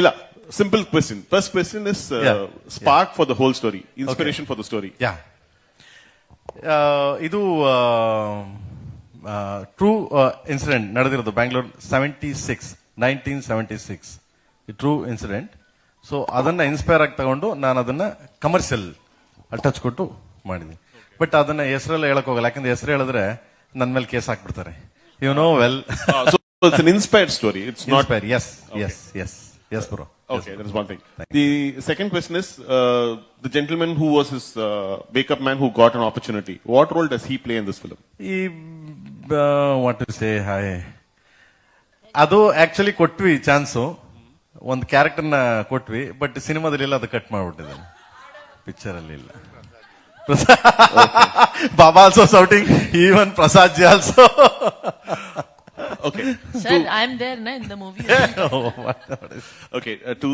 ಇಲ್ಲ simple question first question is. Spark for the whole story inspiration for the story yeah ಇದು true incident ನಡೆದಿರೋದು Bangalore seventy six nineteen seventy six true incident so ಅದನ್ನ inspire ಆಗಿ ತಗೊಂಡು ನಾನು ಅದನ್ನ commercial touch ಕೊಟ್ಟು ಮಾಡಿದ್ದೀನಿ but ಅದನ್ನ ಹೆಸರೆಲ್ಲ ಹೇಳಕ್ ಹೋಗಲ್ಲ. ಯಾಕಂದ್ರೆ ಹೆಸರು ಹೇಳಿದ್ರೆ ನನ್ನ ಮೇಲೆ case ಹಾಕ್ಬಿಡ್ತಾರೆ. You know well inspired story it's not S S S S bro. Okay, yes, that is one thing. Thank The you. second question is uh, the gentleman who was his uh, wake-up man who got an opportunity. What role does he play in this film? He, uh, what to say? Hi. ಅದು actually ಕೊಟ್ವಿ chance ಒಂದು ಕ್ಯಾರೆಕ್ಟರ್ನ ಕೊಟ್ವಿ but ಸಿನಿಮಾದಲ್ಲಿ ಎಲ್ಲ ಅದು cut ಮಾಡ್ಬಿಟ್ಟಿದೆ ಪಿಕ್ಚರಲ್ಲಿ ಇಲ್ಲ ಬಾಬಾ also shooting even Prasad ji also Okay, Sir, I'm there na, in the movie. okay. Uh, to